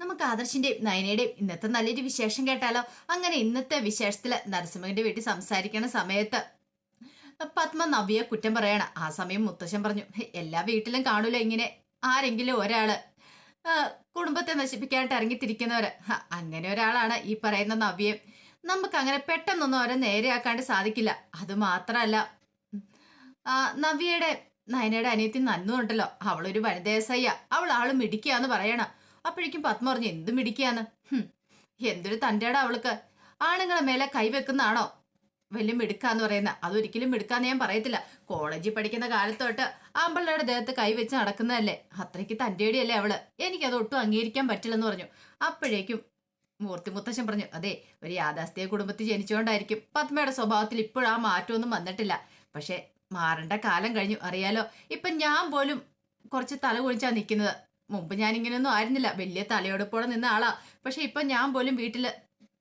നമുക്ക് ആദർശിന്റെയും നയനയുടെയും ഇന്നത്തെ നല്ലൊരു വിശേഷം കേട്ടാലോ? അങ്ങനെ ഇന്നത്തെ വിശേഷത്തിൽ നരസിംഹന്റെ വീട്ടിൽ സംസാരിക്കണ സമയത്ത് പത്മ നവ്യ കുറ്റം പറയണ. ആ സമയം മുത്തശ്ശൻ പറഞ്ഞു എല്ലാ വീട്ടിലും കാണൂല ഇങ്ങനെ? ആരെങ്കിലും ഒരാൾ കുടുംബത്തെ നശിപ്പിക്കാനായിട്ട് ഇറങ്ങിത്തിരിക്കുന്നവര്. അങ്ങനെ ഒരാളാണ് ഈ പറയുന്ന നവ്യം. നമുക്ക് അങ്ങനെ പെട്ടെന്നൊന്നും അവരെ നേരെയാക്കാണ്ട് സാധിക്കില്ല. അത് മാത്രല്ല നവ്യയുടെ നയനയുടെ അനിയത്തി നന്നു ഉണ്ടല്ലോ. അവളൊരു വനിതേസയ്യ അവൾ ആൾ എന്ന് പറയണ. അപ്പോഴേക്കും പത്മ പറഞ്ഞു എന്ത് മിടിക്കാന്ന് എന്തൊരു തന്റെടാ അവൾക്ക്. ആണുങ്ങളെ മേലെ കൈവെക്കുന്നതാണോ വലിയ മിടുക്കാന്ന് പറയുന്ന അതൊരിക്കലും മിടുക്കാന്ന് ഞാൻ പറയത്തില്ല. കോളേജിൽ പഠിക്കുന്ന കാലത്തോട്ട് ആമ്പിള്ളയുടെ ദേഹത്ത് കൈവെച്ച് നടക്കുന്നതല്ലേ? അത്രയ്ക്ക് തന്റെടിയല്ലേ അവൾ. എനിക്കത് ഒട്ടും അംഗീകരിക്കാൻ പറ്റില്ലെന്ന് പറഞ്ഞു. അപ്പോഴേക്കും മൂർത്തി മുത്തശ്ശൻ പറഞ്ഞു അതെ ഒരു യാഥാസ്ഥിക കുടുംബത്തിൽ ജനിച്ചുകൊണ്ടായിരിക്കും പത്മയുടെ സ്വഭാവത്തിൽ ഇപ്പോഴും ആ മാറ്റമൊന്നും വന്നിട്ടില്ല. പക്ഷെ മാറേണ്ട കാലം കഴിഞ്ഞു അറിയാലോ? ഇപ്പൊ ഞാൻ പോലും കുറച്ച് തല കുഴിച്ചാ നിൽക്കുന്നത്. മുമ്പ് ഞാൻ ഇങ്ങനെയൊന്നും ആയിരുന്നില്ല. വലിയ തലയോടൊപ്പോടെ നിന്ന ആളാ. പക്ഷെ ഇപ്പൊ ഞാൻ പോലും വീട്ടിൽ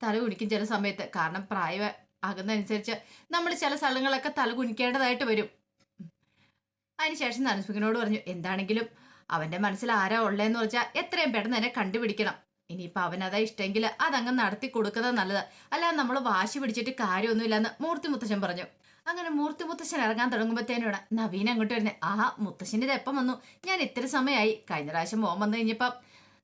തല കുനിക്കും ചില സമയത്ത്. കാരണം പ്രായം ആകുന്നതനുസരിച്ച് നമ്മൾ ചില സ്ഥലങ്ങളൊക്കെ തല കുനിക്കേണ്ടതായിട്ട് വരും. അതിനുശേഷം നനസ്മികനോട് പറഞ്ഞു എന്താണെങ്കിലും അവന്റെ മനസ്സിൽ ആരാ ഉള്ളതെന്ന് വെച്ചാൽ എത്രയും പെട്ടെന്ന് എന്നെ കണ്ടുപിടിക്കണം. ഇനിയിപ്പൊ അവനതാ ഇഷ്ടമെങ്കിൽ അതങ്ങ് നടത്തി കൊടുക്കുന്നത് നല്ലത്. അല്ലാതെ നമ്മൾ വാശി പിടിച്ചിട്ട് കാര്യമൊന്നുമില്ലെന്ന് മൂർത്തി മുത്തശ്ശൻ പറഞ്ഞു. അങ്ങനെ മൂർത്തി മുത്തശ്ശൻ ഇറങ്ങാൻ തുടങ്ങുമ്പോഴത്തേനോട് നവീൻ അങ്ങോട്ട് വരുന്നത് ആ മുത്തശ്ശന്റെ ഇത് എപ്പം വന്നു. ഞാൻ ഇത്ര സമയമായി കഴിഞ്ഞ പ്രാവശ്യം മോൻ വന്നു കഴിഞ്ഞപ്പം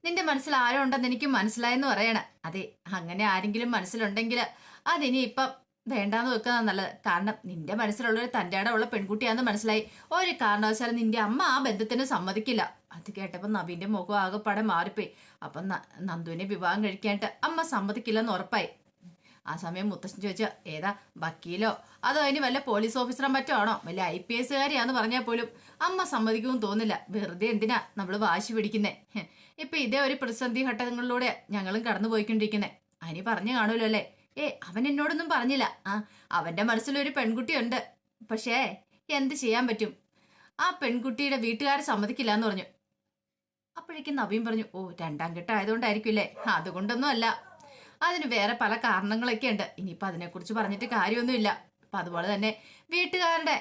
നിന്റെ മനസ്സിൽ ആരോ ഉണ്ടെന്ന് എനിക്ക് മനസ്സിലായെന്ന് പറയണ. അതെ അങ്ങനെ ആരെങ്കിലും മനസ്സിലുണ്ടെങ്കിൽ അതിനി ഇപ്പം വേണ്ടാന്ന് വെക്കുന്നത് നല്ലത്. കാരണം നിന്റെ മനസ്സിലുള്ള ഒരു തന്റെ ഉള്ള പെൺകുട്ടിയാന്ന് മനസ്സിലായി. ഒരു കാരണവശാലും നിന്റെ അമ്മ ആ ബന്ധത്തിന് സമ്മതിക്കില്ല. അത് കേട്ടപ്പോൾ നവീന്റെ മുഖം ആകെപ്പാടെ മാറിപ്പോയി. അപ്പം നന്ദുവിനെ വിവാഹം കഴിക്കാനായിട്ട് അമ്മ സമ്മതിക്കില്ലെന്ന് ഉറപ്പായി. ആ സമയം മുത്തശ്ശൻ ചോദിച്ചു ഏതാ വക്കീലോ? അതോ അതിന് വല്ല പോലീസ് ഓഫീസറും മറ്റോ ആണോ വല്ല ഐ പി എസുകാരിയാന്ന് പറഞ്ഞാൽ പോലും അമ്മ സമ്മതിക്കുമെന്ന് തോന്നില്ല വെറുതെ എന്തിനാ നമ്മൾ വാശി പിടിക്കുന്നേ? ഇപ്പൊ ഇതേ ഒരു പ്രതിസന്ധി ഘട്ടങ്ങളിലൂടെ ഞങ്ങളും കടന്നു പോയിക്കൊണ്ടിരിക്കുന്നേ അനി പറഞ്ഞു കാണുമല്ലോ അല്ലേ? ഏ അവൻ എന്നോടൊന്നും പറഞ്ഞില്ല. ആ അവന്റെ മനസ്സിലൊരു പെൺകുട്ടിയുണ്ട്. പക്ഷേ എന്ത് ചെയ്യാൻ പറ്റും? ആ പെൺകുട്ടിയുടെ വീട്ടുകാർ സമ്മതിക്കില്ല എന്ന് പറഞ്ഞു. അപ്പോഴേക്കും നവീൻ പറഞ്ഞു ഓ രണ്ടാം ഘട്ടം ആയതുകൊണ്ടായിരിക്കില്ലേ അതുകൊണ്ടൊന്നും അല്ല. അതിന് വേറെ പല കാരണങ്ങളൊക്കെ ഉണ്ട്. ഇനിയിപ്പോൾ അതിനെക്കുറിച്ച് പറഞ്ഞിട്ട് കാര്യമൊന്നുമില്ല. അപ്പം അതുപോലെ തന്നെ വീട്ടുകാരുടെ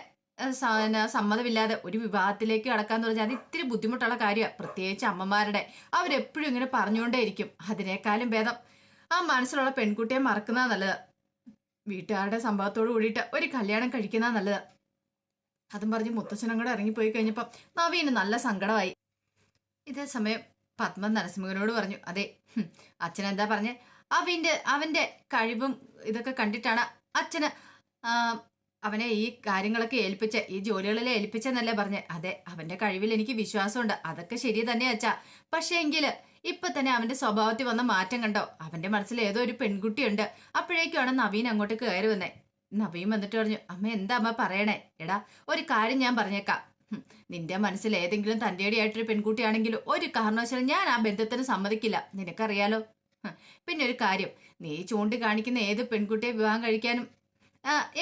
സമ്മതമില്ലാതെ ഒരു വിവാഹത്തിലേക്ക് കടക്കാന്ന് പറഞ്ഞാൽ അത് ഇത്തിരി ബുദ്ധിമുട്ടുള്ള കാര്യമാണ് പ്രത്യേകിച്ച് അമ്മമാരുടെ. അവരെപ്പോഴും ഇങ്ങനെ പറഞ്ഞുകൊണ്ടേയിരിക്കും. അതിനേക്കാളും ഭേദം. ആ മനസ്സിലുള്ള പെൺകുട്ടിയെ മറക്കുന്നതാ നല്ലത്. വീട്ടുകാരുടെ സംഭവത്തോട് കൂടിയിട്ട് ഒരു കല്യാണം കഴിക്കുന്നതാ നല്ലത്. അതും പറഞ്ഞ് മുത്തച്ഛനും കൂടെ ഇറങ്ങിപ്പോയി കഴിഞ്ഞപ്പം നവീന് നല്ല സങ്കടമായി. ഇതേ സമയം പത്മ നരസിംഹനോട് പറഞ്ഞു അതെ അച്ഛൻ എന്താ പറഞ്ഞേ? അവന്റെ അവന്റെ കഴിവും ഇതൊക്കെ കണ്ടിട്ടാണ് അച്ഛന് അവനെ ഈ കാര്യങ്ങളൊക്കെ ഏൽപ്പിച്ച ഈ ജോലികളിലെ ഏൽപ്പിച്ചെന്നല്ലേ പറഞ്ഞേ. അതെ അവന്റെ കഴിവിൽ എനിക്ക് വിശ്വാസമുണ്ട്. അതൊക്കെ ശരി തന്നെ അച്ഛാ. പക്ഷേ എങ്കിൽ ഇപ്പൊ തന്നെ അവന്റെ സ്വഭാവത്തിൽ വന്ന മാറ്റം കണ്ടോ? അവന്റെ മനസ്സിൽ ഏതോ ഒരു പെൺകുട്ടിയുണ്ട്. അപ്പോഴേക്കുമാണ് നവീൻ അങ്ങോട്ട് കയറി വന്നേ. നവീൻ വന്നിട്ട് പറഞ്ഞു അമ്മ എന്താ അമ്മ പറയണേ? എടാ ഒരു കാര്യം ഞാൻ പറഞ്ഞേക്കാം. നിന്റെ മനസ്സിൽ ഏതെങ്കിലും തന്റെടിയായിട്ടൊരു പെൺകുട്ടിയാണെങ്കിലും ഒരു കാരണവശാലും ഞാൻ ആ ബന്ധത്തിന് സമ്മതിക്കില്ല. നിനക്കറിയാലോ? പിന്നെ ഒരു കാര്യം നീ ചൂണ്ടിക്കാണിക്കുന്ന ഏത് പെൺകുട്ടിയെ വിവാഹം കഴിക്കാനും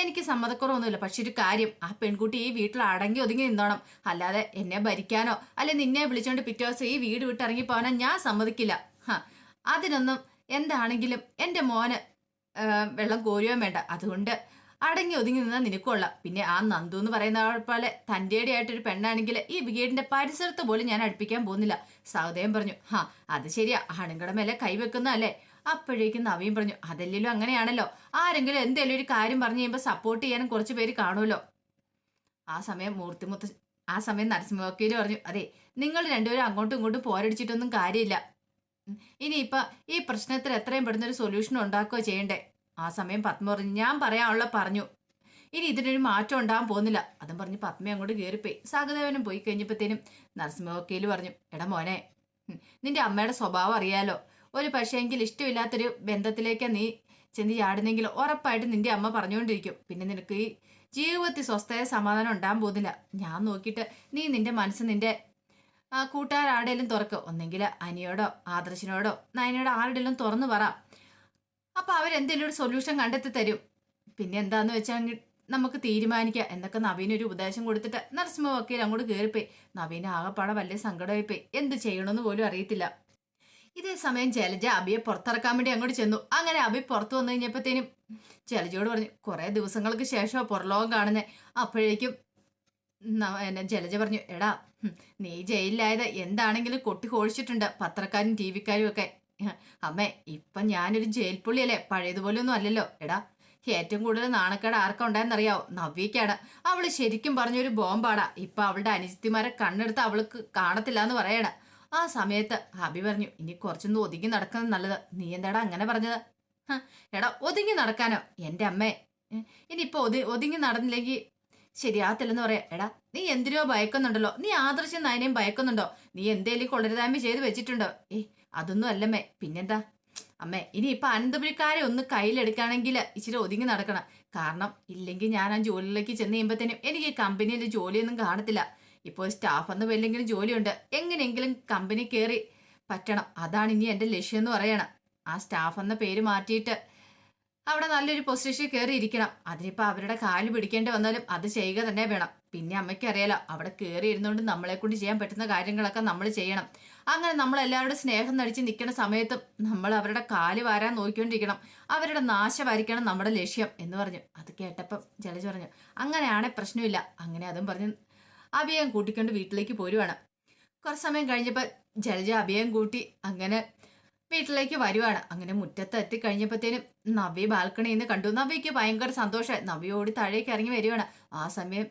എനിക്ക് സമ്മതക്കുറവൊന്നുമില്ല. പക്ഷെ ഒരു കാര്യം ആ പെൺകുട്ടി ഈ വീട്ടിൽ അടങ്ങി ഒതുങ്ങി നിന്നോണം. അല്ലാതെ എന്നെ ഭരിക്കാനോ അല്ലെ നിന്നെ വിളിച്ചോണ്ട് പിറ്റേ ദിവസം ഈ വീട് വിട്ട് ഇറങ്ങി പോകാനോ ഞാൻ സമ്മതിക്കില്ല. അതിനൊന്നും എന്താണെങ്കിലും എന്റെ മോന് വെള്ളം കോരുകയും വേണ്ട. അതുകൊണ്ട് അടങ്ങി ഒതുങ്ങി നിന്നാൽ നിനക്കുള്ള പിന്നെ ആ നന്ദു എന്ന് പറയുന്ന പോലെ തന്റെ ആയിട്ടൊരു പെണ്ണാണെങ്കിൽ ഈ വീടിന്റെ പരിസരത്ത് പോലും ഞാൻ അടുപ്പിക്കാൻ പോകുന്നില്ല. സഹോദയം പറഞ്ഞു ഹാ അത് ശരിയാ. ആണുങ്ങളുടെ മേലെ കൈവെക്കുന്നതല്ലേ അപ്പോഴേക്കും നവീൻ പറഞ്ഞു അതല്ലെങ്കിലും അങ്ങനെയാണല്ലോ. ആരെങ്കിലും എന്തെങ്കിലും ഒരു കാര്യം പറഞ്ഞു കഴിയുമ്പോൾ സപ്പോർട്ട് ചെയ്യാനും കുറച്ച് പേര് കാണുമല്ലോ. ആ സമയം മൂർത്തിമുത്ത ആ സമയം നരസിംഹ പറഞ്ഞു അതെ നിങ്ങൾ രണ്ടുപേരും അങ്ങോട്ടും ഇങ്ങോട്ടും പോരടിച്ചിട്ടൊന്നും കാര്യമില്ല. ഇനിയിപ്പോൾ ഇനിയിപ്പൊ ഈ പ്രശ്നത്തിൽ എത്രയും പെടുന്ന ഒരു സൊല്യൂഷൻ ഉണ്ടാക്കുകയോ ചെയ്യണ്ടേ? ആ സമയം പത്മ പറഞ്ഞു ഞാൻ പറയാനുള്ള പറഞ്ഞു. ഇനി ഇതിനൊരു മാറ്റം ഉണ്ടാകാൻ പോകുന്നില്ല. അതും പറഞ്ഞ് പത്മ അങ്ങോട്ട് കയറിപ്പോയി സഹദേവനും പോയി കഴിഞ്ഞപ്പോഴത്തേനും നരസിംഹ വക്കീൽ പറഞ്ഞു എടാ മോനെ നിന്റെ അമ്മയുടെ സ്വഭാവം അറിയാലോ. ഒരു പക്ഷേ പക്ഷേങ്കിൽ ഇഷ്ടമില്ലാത്തൊരു ബന്ധത്തിലേക്ക് നീ ചെന്ന് ചാടുന്നെങ്കിൽ ഉറപ്പായിട്ട് നിന്റെ അമ്മ പറഞ്ഞുകൊണ്ടിരിക്കും. പിന്നെ നിനക്ക് ഈ ജീവിതത്തിൽ സ്വസ്ഥയ സമാധാനം ഉണ്ടാകാൻ പോകുന്നില്ല. ഞാൻ നോക്കിയിട്ട് നീ നിന്റെ മനസ്സ് നിന്റെ കൂട്ടുകാരാടേലും തുറക്ക്. ഒന്നെങ്കിൽ അനിയോടോ ആദർശിനോടോ നയനോടോ ആരുടെയും തുറന്നു പറ. അപ്പൊ അവരെന്തെങ്കിലും ഒരു സൊല്യൂഷൻ കണ്ടെത്തി തരും. പിന്നെ എന്താന്ന് വെച്ചാൽ നമുക്ക് തീരുമാനിക്കാം. എന്നൊക്കെ നവീൻ ഒരു ഉപദേശം കൊടുത്തിട്ട് നരസിംഹ വക്കീൽ അങ്ങോട്ട് കയറിപ്പോയി നവീൻ ആകെപ്പാടെ വലിയ സങ്കടമായിപ്പോയി. എന്ത് ചെയ്യണമെന്ന് പോലും അറിയത്തില്ല. ഇതേ സമയം ജലജ അബിയെ പുറത്തിറക്കാൻ വേണ്ടി അങ്ങോട്ട് ചെന്നു. അങ്ങനെ അബി പുറത്തു വന്നു കഴിഞ്ഞപ്പോഴത്തേനും ജലജയോട് പറഞ്ഞു കുറെ ദിവസങ്ങൾക്ക് ശേഷം പുറലോകം കാണുന്നേ. അപ്പോഴേക്കും എന്നെ ജലജ പറഞ്ഞു എടാ നീ ജയിലിലായത് എന്താണെങ്കിലും കൊട്ടി കോഴിച്ചിട്ടുണ്ട്. പത്രക്കാരും ടി വിക്കാരും ഒക്കെ. അമ്മേ ഇപ്പൊ ഞാനൊരു ജയിൽ പുള്ളിയല്ലേ പഴയതുപോലെ ഒന്നും അല്ലല്ലോ. എടാ ഏറ്റവും കൂടുതൽ നാണക്കേട് ആർക്കാ ഉണ്ടായെന്നറിയാവോ? നവ്യക്കാണ് അവൾ ശരിക്കും പറഞ്ഞൊരു ബോംബാടാ. ഇപ്പൊ അവളുടെ അനുജിത്തിമാരെ കണ്ണെടുത്ത് അവൾക്ക് കാണത്തില്ല എന്ന് പറയണ. ആ സമയത്ത് ഹബി പറഞ്ഞു ഇനി കുറച്ചൊന്നും ഒതുങ്ങി നടക്കുന്നത് നല്ലത്. നീ എന്താടാ അങ്ങനെ പറഞ്ഞത്? എടാ ഒതുങ്ങി നടക്കാനോ? എന്റെ അമ്മേ. ഇനി ഇനിയിപ്പോ ഒതു ഒതുങ്ങി നടന്നില്ലെങ്കിൽ ശരിയാകത്തില്ലെന്ന് പറയാ. എടാ നീ എന്തിനോ ഭയക്കുന്നുണ്ടല്ലോ. നീ ആദർശം നയനെയും ഭയക്കുന്നുണ്ടോ? നീ എന്തേലും കൊള്ളരുതായ്മ ചെയ്ത് വെച്ചിട്ടുണ്ടോ? ഏ അതൊന്നും അല്ലമ്മേ പിന്നെന്താ? അമ്മേ ഇനി ഇപ്പൊ അനന്തപുരിക്കാരെ ഒന്ന് കയ്യിലെടുക്കുകയാണെങ്കിൽ ഇച്ചിരി ഒതുങ്ങി നടക്കണം. കാരണം ഇല്ലെങ്കിൽ ഞാൻ ആ ജോലിയിലേക്ക് ചെന്ന് കഴിയുമ്പോഴത്തേനും എനിക്ക് ഈ കമ്പനിയിൽ ജോലിയൊന്നും കാണത്തില്ല. ഇപ്പോൾ സ്റ്റാഫ് എന്ന ജോലിയുണ്ട്. എങ്ങനെയെങ്കിലും കമ്പനി കയറി പറ്റണം. അതാണ് ഇനി എന്റെ ലക്ഷ്യം എന്ന് പറയണം. ആ സ്റ്റാഫ് എന്ന പേര് മാറ്റിയിട്ട് അവിടെ നല്ലൊരു പൊസിഷനിൽ കയറി ഇരിക്കണം അതിനിപ്പോൾ അവരുടെ കാൽ പിടിക്കേണ്ടി വന്നാലും അത് ചെയ്യുക തന്നെ വേണം. പിന്നെ അമ്മയ്ക്ക് അറിയാലോ അവിടെ കയറി ഇരുന്നുകൊണ്ട് നമ്മളെ കൊണ്ട് ചെയ്യാൻ പറ്റുന്ന കാര്യങ്ങളൊക്കെ നമ്മൾ ചെയ്യണം. അങ്ങനെ നമ്മൾ എല്ലാവരുടെ സ്നേഹം നടിച്ച് നിൽക്കുന്ന സമയത്തും നമ്മൾ അവരുടെ കാൽ വാരാൻ നോക്കിക്കൊണ്ടിരിക്കണം. അവരുടെ നാശമായിരിക്കണം നമ്മുടെ ലക്ഷ്യം എന്ന് പറഞ്ഞു. അത് കേട്ടപ്പം ജലജ പറഞ്ഞു അങ്ങനെയാണെ പ്രശ്നമില്ല. അങ്ങനെ അതും പറഞ്ഞ് അഭിയം കൂട്ടിക്കൊണ്ട് വീട്ടിലേക്ക് പോരുവാണ്. കുറച്ച് സമയം കഴിഞ്ഞപ്പോൾ ജലജ അഭിയം കൂട്ടി അങ്ങനെ വീട്ടിലേക്ക് വരുവാണ്. അങ്ങനെ മുറ്റത്ത് എത്തിക്കഴിഞ്ഞപ്പോഴത്തേനും നവ്യ ബാൽക്കണിയിൽ നിന്ന് കണ്ടു. നവ്യക്ക് ഭയങ്കര സന്തോഷമായി. നവ്യ താഴേക്ക് ഇറങ്ങി വരുവാണ്. ആ സമയം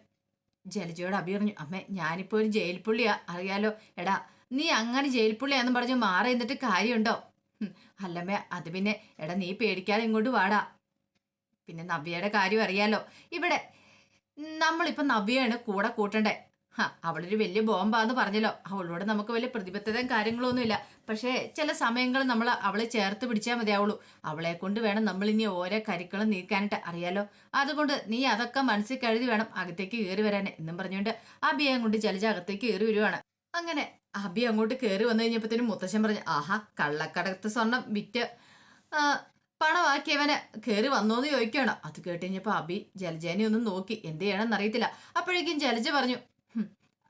ജലജയോട് അഭി പറഞ്ഞു അമ്മേ ഞാനിപ്പോൾ ഒരു ജയിൽ പുള്ളിയാ. അറിയാലോ. എടാ നീ അങ്ങനെ ജയിൽ പുള്ളിയാന്ന് പറഞ്ഞ് മാറി എന്നിട്ട് കാര്യമുണ്ടോ? അല്ലമ്മേ അത് പിന്നെ എടാ നീ പേടിക്കാതെ ഇങ്ങോട്ട് വാടാ. പിന്നെ നവ്യയുടെ കാര്യം അറിയാലോ. ഇവിടെ നമ്മളിപ്പോ നവ്യയാണ് കൂടെ കൂട്ടണ്ടേ. അവളൊരു വലിയ ബോംബാന്ന് പറഞ്ഞല്ലോ. അവളോട് നമുക്ക് വലിയ പ്രതിബദ്ധതയും കാര്യങ്ങളൊന്നും ഇല്ല പക്ഷേ ചില സമയങ്ങൾ നമ്മൾ അവളെ ചേർത്ത് പിടിച്ചാൽ മതിയാവുള്ളൂ. അവളെ കൊണ്ട് വേണം നമ്മൾ ഇനി ഓരോ കരിക്കളും നീക്കാനായിട്ട്. അറിയാലോ? അതുകൊണ്ട് നീ അതൊക്കെ മനസ്സിൽ കഴുതി വേണം അകത്തേക്ക് കയറി വരാൻ എന്നും പറഞ്ഞുകൊണ്ട് അബിയെ കൊണ്ട് ജലജ അകത്തേക്ക് കയറി വരുവാണ്. അങ്ങനെ അബി അങ്ങോട്ട് കയറി വന്നു കഴിഞ്ഞപ്പോഴത്തേനും മുത്തശ്ശൻ പറഞ്ഞു ആഹാ കള്ളക്കടത്ത് സ്വർണം വിറ്റ് പണമാക്കിയവന് കയറി വന്നോന്ന് ചോദിക്കുകയാണ്. അത് കേട്ട് കഴിഞ്ഞപ്പോൾ അബി ജലജേനെ ഒന്ന് നോക്കി. എന്ത് ചെയ്യണമെന്ന് അറിയത്തില്ല അപ്പോഴേക്കും ജലജ പറഞ്ഞു "ഹും,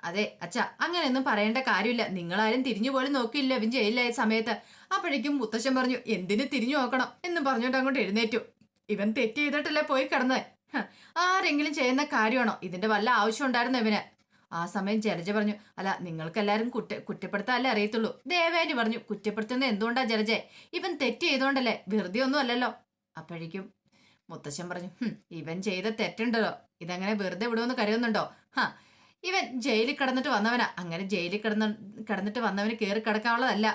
അതെ അച്ഛ അങ്ങനെയൊന്നും പറയേണ്ട കാര്യമില്ല. നിങ്ങളാരും തിരിഞ്ഞു പോലും നോക്കിയില്ല അവൻ ജയിലിലായ സമയത്ത്. അപ്പോഴേക്കും മുത്തശ്ശൻ പറഞ്ഞു എന്തിനു തിരിഞ്ഞു നോക്കണം? എന്ന് പറഞ്ഞുകൊണ്ട് അങ്ങോട്ട് എഴുന്നേറ്റു. ഇവൻ തെറ്റ് ചെയ്തിട്ടല്ലേ പോയി കിടന്നത്? ആരെങ്കിലും ചെയ്യുന്ന കാര്യമാണോ? ഇതിന്റെ വല്ല ആവശ്യം ഉണ്ടായിരുന്നു ഇവന്? ആ സമയം ജലജ പറഞ്ഞു അല്ല നിങ്ങൾക്കെല്ലാരും കുറ്റ കുറ്റപ്പെടുത്താനല്ലേ അറിയത്തുള്ളൂ. ദേവേനി പറഞ്ഞു കുറ്റപ്പെടുത്തുന്നത് എന്തുകൊണ്ടാ ജലജെ? ഇവൻ തെറ്റ് ചെയ്തോണ്ടല്ലേ? വെറുതെ ഒന്നും അല്ലല്ലോ. അപ്പോഴേക്കും മുത്തശ്ശൻ പറഞ്ഞു ഇവൻ ചെയ്ത തെറ്റുണ്ടല്ലോ. ഇതങ്ങനെ വെറുതെ വിടുമെന്ന് കരുതുന്നുണ്ടോ? ഹാ ഇവൻ ജയിലിൽ കിടന്നിട്ട് വന്നവനാ. അങ്ങനെ ജയിലിൽ കിടന്ന കിടന്നിട്ട് വന്നവന് കയറി കിടക്കാനുള്ളതല്ല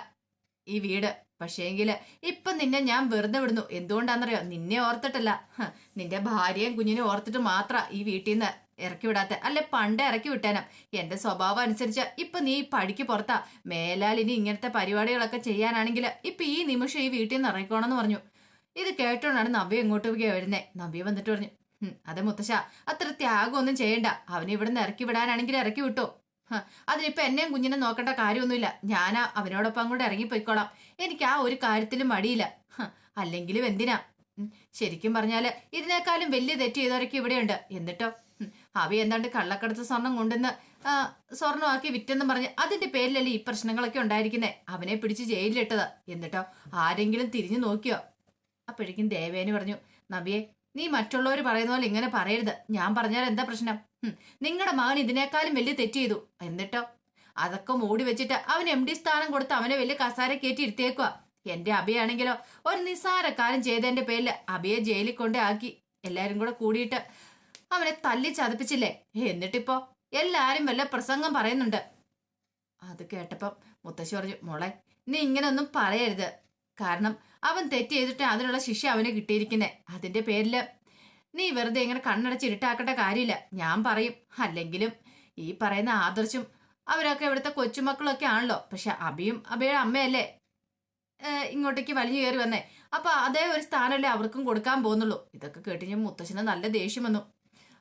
ഈ വീട്. പക്ഷേങ്കിൽ ഇപ്പൊ നിന്നെ ഞാൻ വെറുതെ വിടുന്നു. എന്തുകൊണ്ടാണെന്നറിയോ നിന്നെ ഓർത്തിട്ടല്ല. നിന്റെ ഭാര്യയും കുഞ്ഞിനെ ഓർത്തിട്ട് മാത്ര ഈ വീട്ടിൽ നിന്ന് ഇറക്കി വിടാത്ത. അല്ലെ പണ്ടേ ഇറക്കി വിട്ടേനം. എന്റെ സ്വഭാവം അനുസരിച്ച് ഇപ്പൊ നീ പടിക്ക് പുറത്താ. മേലാൽ ഇനി ഇങ്ങനത്തെ പരിപാടികളൊക്കെ ചെയ്യാനാണെങ്കിൽ ഇപ്പൊ ഈ നിമിഷം ഈ വീട്ടിൽ നിന്ന് ഇറങ്ങിക്കോണമെന്ന് പറഞ്ഞു. ഇത് കേട്ടോണ്ടാണ് നവ്യ ഇങ്ങോട്ട് വരുന്നേ. നവ്യ വന്നിട്ട് പറഞ്ഞു "ഹും, അതെ മുത്തശ്ശ. അത്ര ത്യാഗമൊന്നും ചെയ്യണ്ട. അവനെ ഇവിടുന്ന് ഇറക്കി വിടാനാണെങ്കിൽ ഇറക്കി വിട്ടോ. അതിനിപ്പോ എന്നെയും കുഞ്ഞിനെ നോക്കേണ്ട കാര്യമൊന്നുമില്ല. ഞാൻ അവനോടൊപ്പം അങ്ങോട്ട് ഇറങ്ങിപ്പോയിക്കോളാം. എനിക്ക് ആ ഒരു കാര്യത്തിലും മടിയില്ല. അല്ലെങ്കിലും എന്തിനാ? ശരിക്കും പറഞ്ഞാൽ ഇതിനേക്കാളും വലിയ തെറ്റ് ചെയ്തവരൊക്കെ ഇവിടെയുണ്ട്. എന്നിട്ടോ? അവ എന്താണ്ട് കള്ളക്കടത്ത് സ്വർണം കൊണ്ടുവന്ന് സ്വർണമാക്കി വിറ്റെന്നും പറഞ്ഞ് അതിന്റെ പേരിലല്ലേ ഈ പ്രശ്നങ്ങളൊക്കെ ഉണ്ടായിരിക്കുന്നേ? അവനെ പിടിച്ച് ജയിലിലിട്ടത്. എന്നിട്ടോ? ആരെങ്കിലും തിരിഞ്ഞു നോക്കിയോ? അപ്പോഴേക്കും ദേവേന് പറഞ്ഞു നബിയെ നീ മറ്റുള്ളവർ പറയുന്ന പോലെ ഇങ്ങനെ പറയരുത്. ഞാൻ പറഞ്ഞാൽ എന്താ പ്രശ്നം? നിങ്ങളുടെ മകൻ ഇതിനേക്കാളും വലിയ തെറ്റ് ചെയ്തു. എന്നിട്ടോ അതൊക്കെ മൂടി വെച്ചിട്ട് അവൻ എം ഡി സ്ഥാനം കൊടുത്ത് അവനെ വലിയ കസാര കയറ്റി ഇരുത്തിയേക്കുക എന്റെ അബിയാണെങ്കിലോ ഒരു നിസ്സാര ചെയ്ത ചെയ്തതിന്റെ പേരിൽ അബിയെ ജയിലിൽ കൊണ്ടേ ആക്കി. എല്ലാരും കൂടെ കൂടിയിട്ട് അവനെ തല്ലി ചതപ്പിച്ചില്ലേ? എന്നിട്ടിപ്പോ എല്ലാരും വല്ല പ്രസംഗം പറയുന്നുണ്ട്. അത് കേട്ടപ്പം മുത്തശ്ശി പറഞ്ഞു മോളെ നീ ഇങ്ങനെയൊന്നും പറയരുത്. കാരണം അവൻ തെറ്റ് ചെയ്തിട്ട് അതിനുള്ള ശിക്ഷ അവന് കിട്ടിയിരിക്കുന്നെ. അതിന്റെ പേരിൽ നീ വെറുതെ ഇങ്ങനെ കണ്ണടച്ച് ഇരുട്ടാക്കേണ്ട കാര്യമില്ല. ഞാൻ പറയും. അല്ലെങ്കിലും ഈ പറയുന്ന ആദർശും അവരൊക്കെ ഇവിടുത്തെ കൊച്ചുമക്കളൊക്കെ ആണല്ലോ. പക്ഷെ അബിയും അബിയുടെ അമ്മയല്ലേ? ഇങ്ങോട്ടേക്ക് വലിഞ്ഞു കയറി വന്നേ. അപ്പൊ അതേ ഒരു സ്ഥാനമല്ലേ അവർക്കും കൊടുക്കാൻ പോകുന്നുള്ളൂ. ഇതൊക്കെ കേട്ട് ഞാൻ മുത്തശ്ശന് നല്ല ദേഷ്യം വന്നു.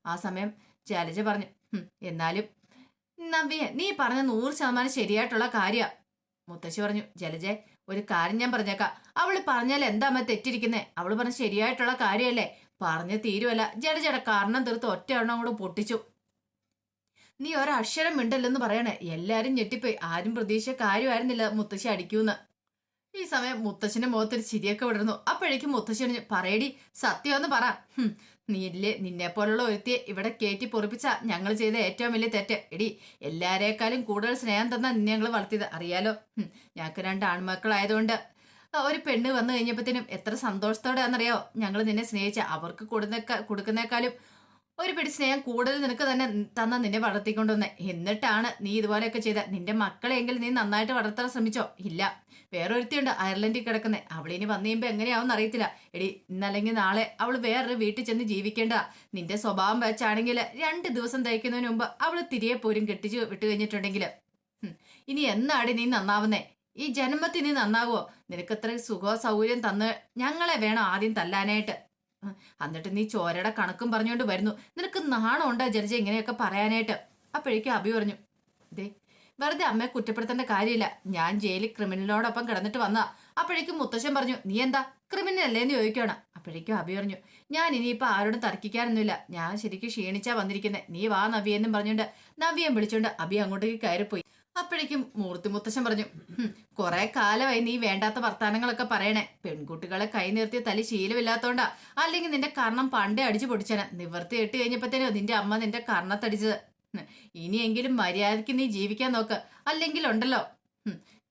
ആ സമയം ജലജ പറഞ്ഞു "ഹും, എന്നാലും നബിയെ നീ പറഞ്ഞ നൂറ് ശതമാനം ശരിയായിട്ടുള്ള കാര്യ. മുത്തശ്ശി പറഞ്ഞു ജലജെ ഒരു കാര്യം ഞാൻ പറഞ്ഞേക്കാം. അവൾ പറഞ്ഞാൽ എന്താ അമ്മ തെറ്റിരിക്കുന്നേ? അവൾ പറഞ്ഞ ശരിയായിട്ടുള്ള കാര്യമല്ലേ പറഞ്ഞ തീരുവല്ല. ജട കാരണം തീർത്ത് ഒറ്റ എണ്ണം കൂടെ പൊട്ടിച്ചു. നീ ഒരക്ഷരം മിണ്ടല്ലെന്ന് പറയണേ. എല്ലാരും ഞെട്ടിപ്പോയി. ആരും പ്രതീക്ഷ കാര്യമായിരുന്നില്ല മുത്തശ്ശി അടിക്കൂന്ന്. ഈ സമയം മുത്തശ്ശന്റെ മുഖത്തൊരു ചിരിയൊക്കെ വിടർന്നു. അപ്പോഴേക്കും മുത്തശ്ശി പറയടി സത്യമെന്ന് പറ. നീല്ലേ നിന്നെ പോലുള്ള ഒരുത്തിയെ ഇവിടെ കയറ്റി പൊറിപ്പിച്ച ഞങ്ങൾ ചെയ്ത ഏറ്റവും വലിയ തെറ്റ്. എടി എല്ലാരേക്കാളും കൂടുതൽ സ്നേഹം തന്ന നിന്നെ ഞങ്ങൾ വളർത്തിയത്. അറിയാലോ? ഞങ്ങൾക്ക് രണ്ട് ആൺമക്കളായതുകൊണ്ട്. ഒരു പെണ്ണ് വന്നു കഴിഞ്ഞപ്പോഴത്തേനും എത്ര സന്തോഷത്തോടെ ആണെന്നറിയോ ഞങ്ങൾ നിന്നെ സ്നേഹിച്ച അവർക്ക് കൊടുന്നേക്കാ കൊടുക്കുന്നേക്കാളും ഒരു പിടി സ്നേഹം കൂടുതൽ നിനക്ക് തന്നെ തന്ന നിന്നെ വളർത്തിക്കൊണ്ടുവന്നെ. എന്നിട്ടാണ് നീ ഇതുപോലെയൊക്കെ ചെയ്ത. നിന്റെ മക്കളെങ്കിൽ നീ നന്നായിട്ട് വളർത്താൻ ശ്രമിച്ചോ? ഇല്ല. വേറൊരുത്തിയുണ്ട് അയർലൻഡിൽ കിടക്കുന്നത് അവളിനി വന്നു കഴിയുമ്പോൾ എങ്ങനെയാവും അറിയത്തില്ല. എടി ഇന്നല്ലെങ്കിൽ നാളെ അവൾ വേറൊരു വീട്ടിൽ ചെന്ന് ജീവിക്കേണ്ട. നിന്റെ സ്വഭാവം വെച്ചാണെങ്കിൽ രണ്ട് ദിവസം തയ്ക്കുന്നതിന് മുമ്പ് അവൾ തിരികെ പോരും കെട്ടിച്ച് വിട്ടു കഴിഞ്ഞിട്ടുണ്ടെങ്കിൽ. ഇനി എന്നാടി നീ നന്നാവുന്നേ? ഈ ജന്മത്തിൽ നീ നന്നാവോ നിനക്കത്ര സുഖ സൗകര്യം തന്ന് ഞങ്ങളെ വേണം ആദ്യം തല്ലാനായിട്ട്. എന്നിട്ട് നീ ചോരയുടെ കണക്കും പറഞ്ഞുകൊണ്ട് വരുന്നു. നിനക്ക് നാണമുണ്ടോ ജഡ്ജി ഇങ്ങനെയൊക്കെ പറയാനായിട്ട്? അപ്പോഴേക്കും അഭി പറഞ്ഞു ദേ വെറുതെ അമ്മയെ കുറ്റപ്പെടുത്തേണ്ട കാര്യമില്ല. ഞാൻ ജയിലിൽ ക്രിമിനലിനോടൊപ്പം കിടന്നിട്ട് വന്നതാ. അപ്പോഴേക്കും മുത്തശ്ശൻ പറഞ്ഞു നീ എന്താ? ക്രിമിനൽ അല്ലേന്ന് ചോദിക്കണം അപ്പോഴേക്കും അഭി പറഞ്ഞു ഞാൻ ഇനിയിപ്പോ ആരോടും തർക്കിക്കാനൊന്നുമില്ല. ഞാൻ ശരിക്കും ക്ഷീണിച്ചാ വന്നിരിക്കുന്നത് നീ വാ നവ്യെന്നും പറഞ്ഞുകൊണ്ട് നവ്യം വിളിച്ചുകൊണ്ട് അഭി അങ്ങോട്ടേക്ക് കയറിപ്പോയി. അപ്പോഴേക്കും മൂർത്തി മുത്തശ്ശൻ പറഞ്ഞു "ഹും, കുറെ കാലമായി നീ വേണ്ടാത്ത വർത്താനങ്ങളൊക്കെ പറയണേ. പെൺകുട്ടികളെ കൈ നിർത്തിയ തലി ശീലമില്ലാത്തോണ്ടാ. അല്ലെങ്കിൽ നിന്റെ കർണം പണ്ടേ അടിച്ചു പൊടിച്ചനെ. നിവർത്തി ഇട്ട് കഴിഞ്ഞപ്പോഴത്തേനോ നിന്റെ അമ്മ നിന്റെ കർണത്തടിച്ചത്. ഇനിയെങ്കിലും മര്യാദയ്ക്ക് നീ ജീവിക്കാൻ നോക്ക്. അല്ലെങ്കിൽ ഉണ്ടല്ലോ.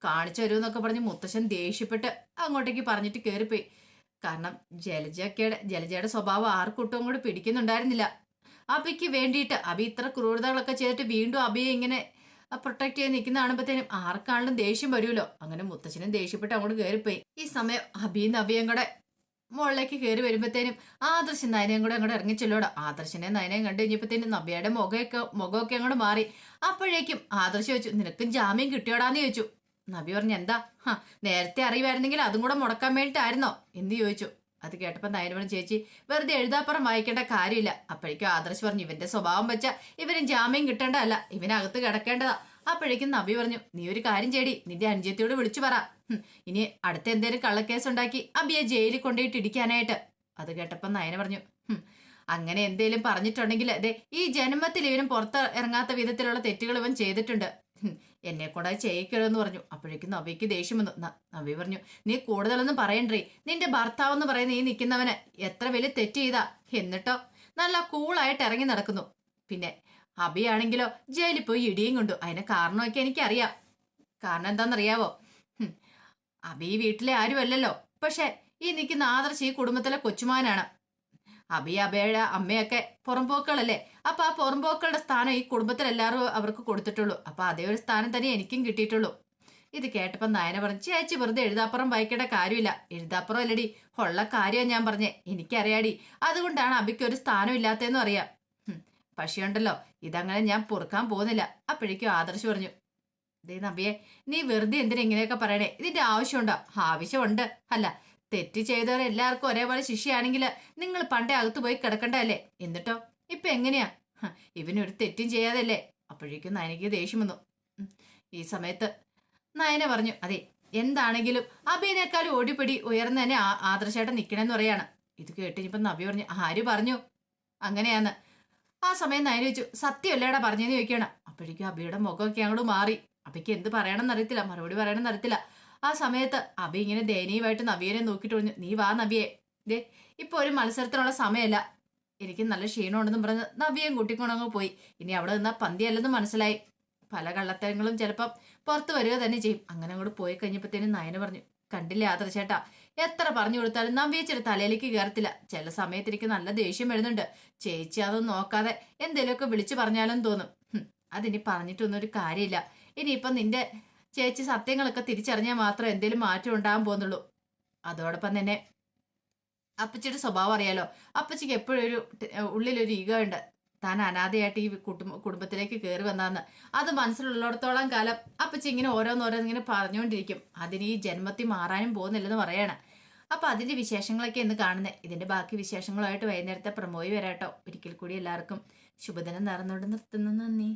കാണിച്ചു വരുമെന്നൊക്കെ പറഞ്ഞ് മുത്തശ്ശൻ ദേഷ്യപ്പെട്ട് അങ്ങോട്ടേക്ക് പറഞ്ഞിട്ട് കയറിപ്പോയി കാരണം ജലജക്കയുടെ ജലജയുടെ സ്വഭാവം ആർക്കൊട്ടും അങ്ങോട്ട് പിടിക്കുന്നുണ്ടായിരുന്നില്ല. അബിക്ക് വേണ്ടിയിട്ട് അബി ഇത്ര ക്രൂരതകളൊക്കെ ചെയ്തിട്ട് വീണ്ടും അബിയെ ഇങ്ങനെ പ്രൊട്ടക്ട് ചെയ്ത് നിൽക്കുന്ന കാണുമ്പോഴത്തേനും ആർക്കാണെങ്കിലും ദേഷ്യം വരുമല്ലോ. അങ്ങനെ മുത്തച്ഛനും ദേഷ്യപ്പെട്ട് അങ്ങോട്ട് കയറിപ്പോയി. ഈ സമയം അബിയും നബിയും കൂടെ മുകളിലേക്ക് കയറി വരുമ്പോഴത്തേനും ആദർശൻ നയനയും കൂടെ അങ്ങോട്ട് ഇറങ്ങിച്ചല്ലോടെ ആദർശനെ നയനയും കണ്ടു കഴിഞ്ഞപ്പോഴത്തേനും നബിയുടെ മുഖമൊക്കെ മുഖമൊക്കെ അങ്ങോട്ട് മാറി. അപ്പോഴേക്കും ആദർശ് വെച്ചു നിനക്കും ജാമ്യം കിട്ടിയോടാന്ന് ചോദിച്ചു. നബി പറഞ്ഞു എന്താ? നേരത്തെ അറിയുമായിരുന്നെങ്കിൽ അതും കൂടെ മുടക്കാൻ വേണ്ടിയിട്ടായിരുന്നോ? എന്ന് ചോദിച്ചു. അത് കേട്ടപ്പോൾ നയന ചേച്ചി വെറുതെ എഴുതാപ്പുറം വായിക്കേണ്ട കാര്യമില്ല. അപ്പോഴേക്കും ആദർശ് പറഞ്ഞു ഇവന്റെ സ്വഭാവം വെച്ച ഇവന് ജാമ്യം കിട്ടേണ്ടതല്ല ഇവനകത്ത് കിടക്കേണ്ടതാ. അപ്പോഴേക്കും നബി പറഞ്ഞു നീ ഒരു കാര്യം ചേടി നിന്റെ അനുജത്തിയോട് വിളിച്ചു പറ. ഇനി അടുത്ത എന്തേലും കള്ളക്കേസ് ഉണ്ടാക്കി അബിയെ ജയിലിൽ കൊണ്ടുപോയിട്ട് ഇടിക്കാനായിട്ട്. അത് കേട്ടപ്പോൾ നയന പറഞ്ഞു അങ്ങനെ എന്തേലും പറഞ്ഞിട്ടുണ്ടെങ്കിൽ അതെ ഈ ജന്മത്തിൽ ഇവനും പുറത്ത് ഇറങ്ങാത്ത വിധത്തിലുള്ള തെറ്റുകൾ ഇവൻ ചെയ്തിട്ടുണ്ട്. എന്നെ കൂടെ ചെയ്യിക്കരുതെന്ന് പറഞ്ഞു. അപ്പോഴേക്കും നവ്യക്ക് ദേഷ്യം വന്നു. നവ്യ പറഞ്ഞു നീ കൂടുതലൊന്നും പറയണ്ടേ? നിന്റെ ഭർത്താവ് എന്ന് പറയുന്ന ഈ നിൽക്കുന്നവന് എത്ര വലിയ തെറ്റ് ചെയ്താ? എന്നിട്ടോ നല്ല കൂളായിട്ട് ഇറങ്ങി നടക്കുന്നു. പിന്നെ അബിയാണെങ്കിലോ ജയിലിൽ പോയി ഇടിയും കൊണ്ടു. അതിന് കാരണമൊക്കെ എനിക്കറിയാം. കാരണം എന്താണെന്നറിയാവോ? അബി വീട്ടിലെ ആരുമല്ലല്ലോ. പക്ഷെ ഈ നിൽക്കുന്ന ആദർശ് ഈ കുടുംബത്തിലെ കൊച്ചുമാനാണ്. അബി അബയുടെ അമ്മയൊക്കെ പുറംപോക്കുകളല്ലേ? അപ്പൊ ആ പുറംപോക്കളുടെ സ്ഥാനം ഈ കുടുംബത്തിൽ എല്ലാവരും അവർക്ക് കൊടുത്തിട്ടുള്ളൂ. അപ്പൊ അതേ ഒരു സ്ഥാനം തന്നെ എനിക്കും കിട്ടിയിട്ടുള്ളൂ. ഇത് കേട്ടപ്പോ നായന പറഞ്ഞു ചേച്ചി വെറുതെ എഴുതാപ്പുറം വായിക്കേണ്ട കാര്യമില്ല. എഴുതാപ്പുറം അല്ലടി ഉള്ള കാര്യം ഞാൻ പറഞ്ഞേ. എനിക്കറിയാടി. അതുകൊണ്ടാണ് അബിക്ക് ഒരു സ്ഥാനം ഇല്ലാത്തതെന്നും അറിയാം. പക്ഷേ ഉണ്ടല്ലോ ഇതങ്ങനെ ഞാൻ പൊറുക്കാൻ പോകുന്നില്ല. അപ്പോഴേക്കും ആദർശ് പറഞ്ഞു ദേ നബിയെ നീ വെറുതെ എന്തിനാ ഇങ്ങനെയൊക്കെ പറയണേ? ഇതിന്റെ ആവശ്യമുണ്ടോ? ആവശ്യമുണ്ട്. അല്ല തെറ്റ് ചെയ്തവർ എല്ലാവർക്കും ഒരേപോലെ ശിക്ഷയാണെങ്കിൽ നിങ്ങൾ പണ്ടേ അകത്ത് പോയി കിടക്കണ്ടല്ലേ എന്നിട്ടോ? ഇപ്പൊ എങ്ങനെയാ? ഇവനൊരു തെറ്റും ചെയ്യാതല്ലേ അപ്പോഴേക്കും നയനയ്ക്ക് ദേഷ്യം വന്നു. ഈ സമയത്ത് നയന പറഞ്ഞു അതെ എന്താണെങ്കിലും അഭിനേക്കാളും ഓടിപ്പിടി ഉയർന്ന് തന്നെ ആ- ആദർശമായിട്ട് നിൽക്കണമെന്ന് പറയാണ്. ഇത് കേട്ട് ഇനിയിപ്പം നബി പറഞ്ഞു ആര് പറഞ്ഞു? അങ്ങനെയാന്ന്. ആ സമയം നയന ചോദിച്ചു സത്യമല്ലേടാ പറഞ്ഞെന്ന് ചോദിക്കണം അപ്പോഴേക്കും അബിയുടെ മുഖമൊക്കെ അങ്ങോട്ട് മാറി. അപ്പയ്ക്ക് എന്ത് പറയണമെന്ന് അറിയത്തില്ല മറുപടി പറയണമെന്ന് അറിയത്തില്ല ആ സമയത്ത് അബി ഇങ്ങനെ ദയനീയമായിട്ട് നവിയനെ നോക്കിയിട്ട് പറഞ്ഞു നീ വാ നവിയെ. ദേ ഇപ്പൊ ഒരു മത്സരത്തിനുള്ള സമയമല്ല എനിക്ക് നല്ല ക്ഷീണമുണ്ടെന്നും പറഞ്ഞ് നവിയും കൂട്ടിക്കൊണ്ടങ്ങ് പോയി. ഇനി അവിടെ നിന്നാ പന്തിയല്ലെന്ന് മനസ്സിലായി. പല കള്ളത്തരങ്ങളും ചിലപ്പം പുറത്ത് വരിക തന്നെ ചെയ്യും. അങ്ങനെ അങ്ങോട്ട് പോയി കഴിഞ്ഞപ്പോഴത്തേനും നയന പറഞ്ഞു കണ്ടില്ല യാത്ര ചേട്ടാ എത്ര പറഞ്ഞു കൊടുത്താലും നവ്യേച്ചിയുടെ തലയിലേക്ക് കയറത്തില്ല. ചില സമയത്ത് എനിക്ക് നല്ല ദേഷ്യം വരുന്നുണ്ട്. ചേച്ചി അതൊന്നും നോക്കാതെ എന്തേലുമൊക്കെ വിളിച്ചു പറഞ്ഞാലും തോന്നും. അതിനി പറഞ്ഞിട്ടൊന്നും ഒരു കാര്യമില്ല. ഇനിയിപ്പം നിന്റെ ചേച്ചി സത്യങ്ങളൊക്കെ തിരിച്ചറിഞ്ഞാൽ മാത്രം എന്തേലും മാറ്റം ഉണ്ടാകാൻ പോകുന്നുള്ളൂ. അതോടൊപ്പം തന്നെ അപ്പച്ചിയുടെ സ്വഭാവം അറിയാലോ. അപ്പച്ചിക്ക് എപ്പോഴും ഒരു ഉള്ളിലൊരു ഈഗോ ഉണ്ട്. താൻ അനാഥയായിട്ട് ഈ കുടുംബ കുടുംബത്തിലേക്ക് കയറി വന്നാന്ന്. അത് മനസ്സിലുള്ളിടത്തോളം കാലം അപ്പച്ചി ഇങ്ങനെ ഓരോന്നോരോന്ന് ഇങ്ങനെ പറഞ്ഞുകൊണ്ടിരിക്കും അതിന് ഈ ജന്മത്തിൽ മാറാനും പോകുന്നില്ലെന്ന് പറയാണ്. അപ്പൊ അതിന്റെ വിശേഷങ്ങളൊക്കെ ഇന്ന് കാണുന്നത് ഇതിന്റെ ബാക്കി വിശേഷങ്ങളുമായിട്ട് വൈകുന്നേരത്തെ പ്രമോയി വരാട്ടോ. ഒരിക്കൽ കൂടി എല്ലാവർക്കും ശുഭദിനം നടന്നുകൊണ്ട് നിർത്തുന്നു. നന്ദി.